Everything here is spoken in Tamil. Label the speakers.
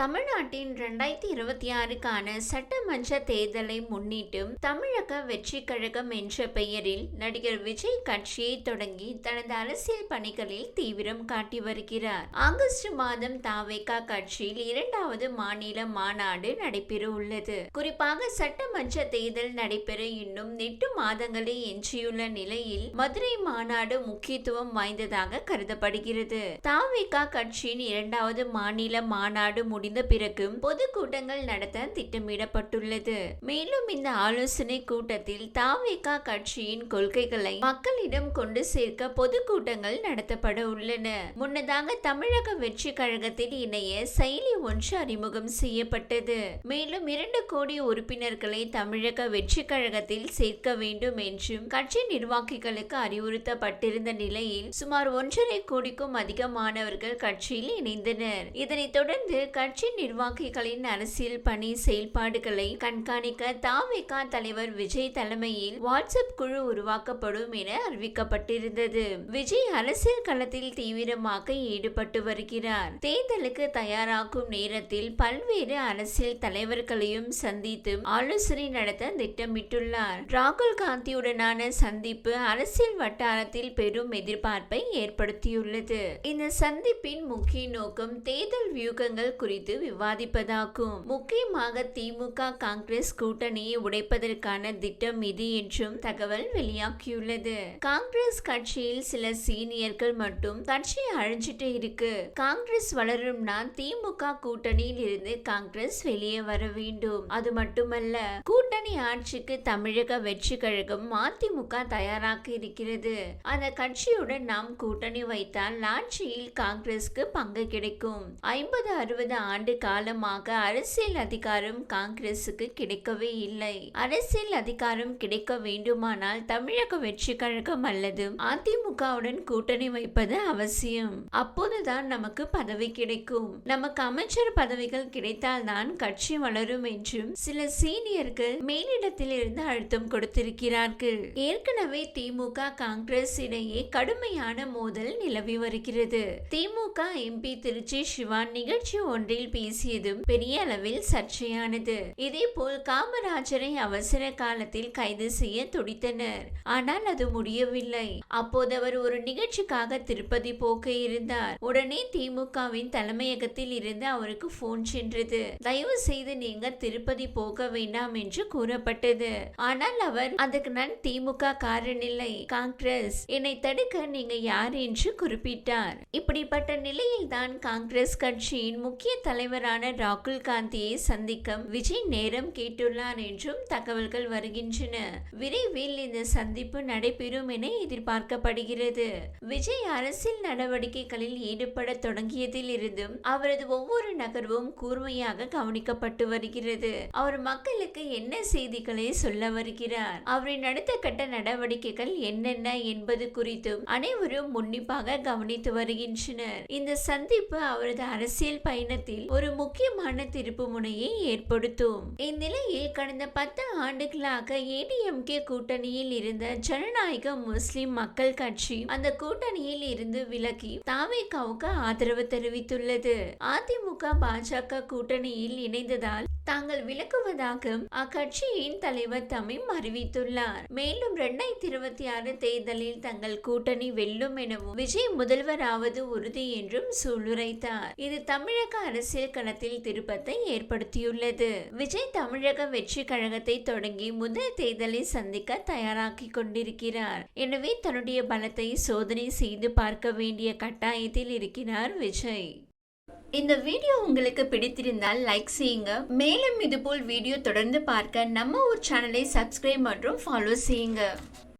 Speaker 1: தமிழ்நாட்டின் ரெண்டாயிரத்தி இருபத்தி ஆறுக்கான சட்டமன்ற தேர்தலை முன்னிட்டு தமிழக வெற்றி கழகம் என்ற பெயரில் நடிகர் விஜய் கட்சியை தொடங்கி தனது அரசியல் பணிகளில் தீவிரம் காட்டி வருகிறார் ஆகஸ்ட் மாதம் கட்சியில் இரண்டாவது மாநில மாநாடு நடைபெற உள்ளது குறிப்பாக சட்டமன்ற தேர்தல் நடைபெற இன்னும் எட்டு மாதங்களே எஞ்சியுள்ள நிலையில் மதுரை மாநாடு முக்கியத்துவம் வாய்ந்ததாக கருதப்படுகிறது தாவேகா கட்சியின் இரண்டாவது மாநில மாநாடு முடி முடிந்த பிறகு பொதுக்கூட்டங்கள் நடத்த திட்டமிடப்பட்டுள்ளது மேலும் இந்த ஆலோசனை கூட்டத்தில் தாவிகா கட்சியின் கொள்கைகளை மக்களிடம் கொண்டு சேர்க்க பொதுக்கூட்டங்கள் நடத்தப்பட உள்ளன முன்னதாக தமிழக வெற்றி கழகத்தில் இணைய செயலி ஒன்று அறிமுகம் செய்யப்பட்டது மேலும் இரண்டு கோடி உறுப்பினர்களை தமிழக வெற்றி கழகத்தில் சேர்க்க வேண்டும் என்றும் கட்சி நிர்வாகிகளுக்கு அறிவுறுத்தப்பட்டிருந்த நிலையில் சுமார் ஒன்றரை கோடிக்கும் அதிகமானவர்கள் கட்சியில் இணைந்தனர் இதனைத் தொடர்ந்து கட்சி கட்சி நிர்வாகிகளின் அரசியல் பணி செயல்பாடுகளை கண்காணிக்க தாவேகா தலைவர் விஜய் தலைமையில் வாட்ஸ்அப் குழு உருவாக்கப்படும் என அறிவிக்கப்பட்டிருந்தது விஜய் அரசியல் களத்தில் தீவிரமாக ஈடுபட்டு வருகிறார் தேர்தலுக்கு தயாராகும் நேரத்தில் பல்வேறு அரசியல் தலைவர்களையும் சந்தித்து ஆலோசனை நடத்த திட்டமிட்டுள்ளார் ராகுல் காந்தியுடனான சந்திப்பு அரசியல் வட்டாரத்தில் பெரும் எதிர்பார்ப்பை ஏற்படுத்தியுள்ளது இந்த சந்திப்பின் முக்கிய நோக்கம் தேர்தல் வியூகங்கள் குறித்து குறித்து விவாதிப்பதாகும் முக்கியமாக திமுக காங்கிரஸ் கூட்டணியை உடைப்பதற்கான திட்டம் இது என்றும் தகவல் வெளியாகியுள்ளது காங்கிரஸ் கட்சியில் சில சீனியர்கள் மட்டும் கட்சி அழிஞ்சிட்டு இருக்கு காங்கிரஸ் வளரும்னா திமுக கூட்டணியில் இருந்து காங்கிரஸ் வெளியே வர வேண்டும் அது மட்டுமல்ல கூட்டணி ஆட்சிக்கு தமிழக வெற்றி கழகம் மதிமுக தயாராக இருக்கிறது அந்த கட்சியுடன் நாம் கூட்டணி வைத்தால் ஆட்சியில் காங்கிரஸ்க்கு பங்கு கிடைக்கும் ஐம்பது அறுபது ஆண்டு காலமாக அரசியல் அதிகாரம் காங்கிரசுக்கு கிடைக்கவே இல்லை அரசியல் அதிகாரம் கிடைக்க வேண்டுமானால் தமிழக வெற்றி கழகம் அல்லது அதிமுகவுடன் கூட்டணி வைப்பது அவசியம் அப்போதுதான் நமக்கு பதவி கிடைக்கும் நமக்கு அமைச்சர் பதவிகள் கிடைத்தால்தான் கட்சி வளரும் என்றும் சில சீனியர்கள் மேலிடத்தில் இருந்து அழுத்தம் கொடுத்திருக்கிறார்கள் ஏற்கனவே திமுக காங்கிரஸ் இடையே கடுமையான மோதல் நிலவி வருகிறது திமுக எம்பி திருச்சி சிவான் நிகழ்ச்சி ஒன்றில் தமிழில் பேசியதும் பெரிய அளவில் சர்ச்சையானது இதே போல் காமராஜரை அவசர காலத்தில் கைது செய்ய துடித்தனர் ஆனால் அது முடியவில்லை அப்போது அவர் ஒரு நிகழ்ச்சிக்காக திருப்பதி போக்க இருந்தார் உடனே திமுகவின் தலைமையகத்தில் இருந்து அவருக்கு போன் சென்றது தயவு செய்து நீங்க திருப்பதி போக வேண்டாம் என்று கூறப்பட்டது ஆனால் அவர் அதுக்கு நான் திமுக காரணில்லை காங்கிரஸ் என்னை தடுக்க நீங்க யார் என்று குறிப்பிட்டார் இப்படிப்பட்ட நிலையில்தான் காங்கிரஸ் கட்சியின் முக்கிய தலைவரான ராகுல் காந்தியை சந்திக்க விஜய் நேரம் கேட்டுள்ளார் என்றும் தகவல்கள் வருகின்றன விரைவில் இந்த சந்திப்பு நடைபெறும் என எதிர்பார்க்கப்படுகிறது விஜய் அரசியல் நடவடிக்கைகளில் ஈடுபட தொடங்கியதில் இருந்தும் அவரது ஒவ்வொரு நகர்வும் கூர்மையாக கவனிக்கப்பட்டு வருகிறது அவர் மக்களுக்கு என்ன செய்திகளை சொல்ல வருகிறார் அவரின் அடுத்த கட்ட நடவடிக்கைகள் என்னென்ன என்பது குறித்தும் அனைவரும் உன்னிப்பாக கவனித்து வருகின்றனர் இந்த சந்திப்பு அவரது அரசியல் பயணத்தில் ஒரு முக்கியமான திருப்பு முனையை ஏற்படுத்தும் இந்நிலையில் கடந்த பத்து ஆண்டுகளாக ஏடிஎம்கே கூட்டணியில் இருந்த ஜனநாயக முஸ்லிம் மக்கள் கட்சி அந்த கூட்டணியில் இருந்து விலகி தாவேகாவுக்கு ஆதரவு தெரிவித்துள்ளது அதிமுக பாஜக கூட்டணியில் இணைந்ததால் தாங்கள் விளக்குவதாக அக்கட்சியின் தலைவர் தமிம் அறிவித்துள்ளார் மேலும் இரண்டாயிரத்தி இருபத்தி ஆறு தேர்தலில் தங்கள் கூட்டணி வெல்லும் எனவும் விஜய் முதல்வராவது உறுதி என்றும் சூளுரைத்தார் இது தமிழக அரசியல் அரசியல் திருப்பத்தை ஏற்படுத்தியுள்ளது விஜய் தமிழக வெற்றி கழகத்தை தொடங்கி முதல் தேர்தலை சந்திக்க தயாராக்கி கொண்டிருக்கிறார் எனவே தன்னுடைய பலத்தை சோதனை செய்து பார்க்க வேண்டிய கட்டாயத்தில் இருக்கிறார் விஜய் இந்த வீடியோ உங்களுக்கு பிடித்திருந்தால் லைக் செய்யுங்க மேலும் இதுபோல் வீடியோ தொடர்ந்து பார்க்க நம்ம ஒரு சேனலை சப்ஸ்கிரைப் மற்றும் ஃபாலோ செய்யுங்க